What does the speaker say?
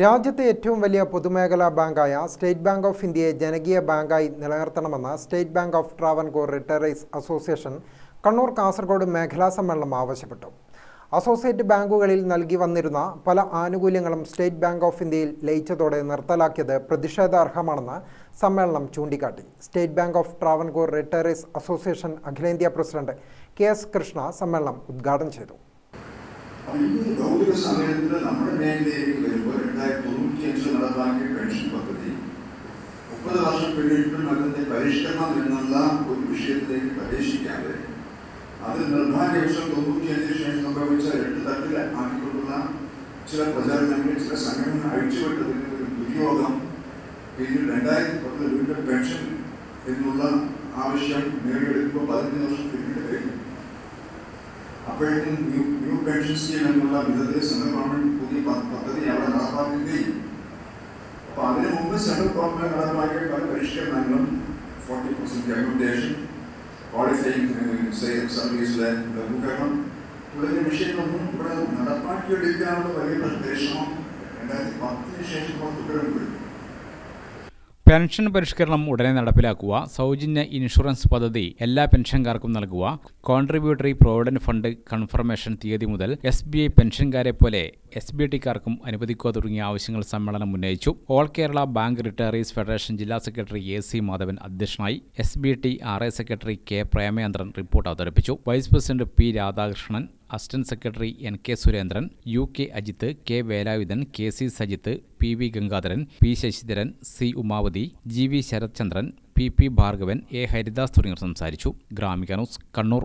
രാജ്യത്തെ ഏറ്റവും വലിയ പൊതുമേഖലാ ബാങ്കായ സ്റ്റേറ്റ് ബാങ്ക് ഓഫ് ഇന്ത്യയെ ജനകീയ ബാങ്കായി നിലനിർത്തണമെന്ന് state bank of Travancore retirees association Kannur Kasaragod മേഖലാ സമ്മേളനം ആവശ്യപ്പെട്ടു. അസോസിയേറ്റ് ബാങ്കുകളിൽ നൽകി വന്നിരുന്ന പല ആനുകൂല്യങ്ങളും സ്റ്റേറ്റ് ബാങ്ക് ഓഫ് ഇന്ത്യയിൽ ലയിച്ചതോടെ നിർത്തലാക്കിയത് പ്രതിഷേധാർഹമാണെന്ന് സമ്മേളനം ചൂണ്ടിക്കാട്ടി. State bank of Travancore retirees association അഖിലേന്ത്യാ പ്രസിഡന്റ് കെ എസ് കൃഷ്ണ സമ്മേളനം ഉദ്ഘാടനം ചെയ്തു. നമ്മുടെ അഞ്ചിൽ പെൻഷൻ പദ്ധതി. മുപ്പത് വർഷം പിന്നിട്ടും അതിന്റെ പരിഷ്കരണം എന്നുള്ള ഒരു വിഷയത്തിലേക്ക് പ്രവേശിക്കാതെ അത് നിർഭാഗ്യവശം തൊണ്ണൂറ്റിയഞ്ചിന് ശേഷം സംഭവിച്ച രണ്ട് തട്ടിൽ ആക്കിക്കൊണ്ടുള്ള ചില പ്രചാരണങ്ങൾ ചില സംഘടന അഴിച്ചുവിട്ടതിന് ഒരു ദുര്യോഗം പിന്നീട് രണ്ടായിരത്തി പത്തിൽ വീണ്ടും പെൻഷൻ എന്നുള്ള ആവശ്യം നേടിയെടുക്കുമ്പോൾ പതിനഞ്ച് വർഷം പിന്നീട് കഴിഞ്ഞു. അപ്പോഴേക്കും ന്യൂ ന്യൂ പെൻഷൻ സ്കീം എന്നുള്ള വിധത്തിൽ സെൻട്രൽ ഗവൺമെന്റ് പുതിയ പദ്ധതി അവിടെ നടപ്പാക്കുകയും അതിനു മുമ്പ് സെൻട്രൽ ഗവൺമെന്റ് നടപ്പാക്കിയ പല പരിഷ്കരണങ്ങളും forty percent commutation qualifying service ലഘൂകരണം തുടങ്ങിയ വിഷയങ്ങളൊന്നും ഇവിടെ നടപ്പാക്കിയെടുക്കാനുള്ള വലിയ പരിശ്രമം രണ്ടായിരത്തി പത്തിന് ശേഷം നമ്മൾ തുടരുമ്പോൾ പെൻഷൻ പരിഷ്കരണം ഉടനെ നടപ്പിലാക്കുക സൗജന്യ ഇൻഷുറൻസ് പദ്ധതി എല്ലാ പെൻഷൻകാർക്കും നൽകുക കോൺട്രിബ്യൂട്ടറി പ്രൊവിഡന്റ് ഫണ്ട് കൺഫർമേഷൻ തീയതി മുതൽ എസ് ബി ഐ പെൻഷൻകാരെ പോലെ എസ് ബി ടിക്കാർക്കും അനുവദിക്കുക തുടങ്ങിയ ആവശ്യങ്ങൾ സമ്മേളനം ഉന്നയിച്ചു. All Kerala bank retirees federation ജില്ലാ സെക്രട്ടറി എ സി മാധവൻ അധ്യക്ഷനായി S B T R I secretary K Premachandran report അവതരിപ്പിച്ചു. Vice president P Radhakrishnan assistant secretary N K Surendran U K Ajith K Velayudhan K C Sajith P V Gangadharan P Sasidharan C Umavathi G V Sarathchandran P P Bhargavan A Haridas തുടങ്ങിയവർ സംസാരിച്ചു. Gramika news Kannur.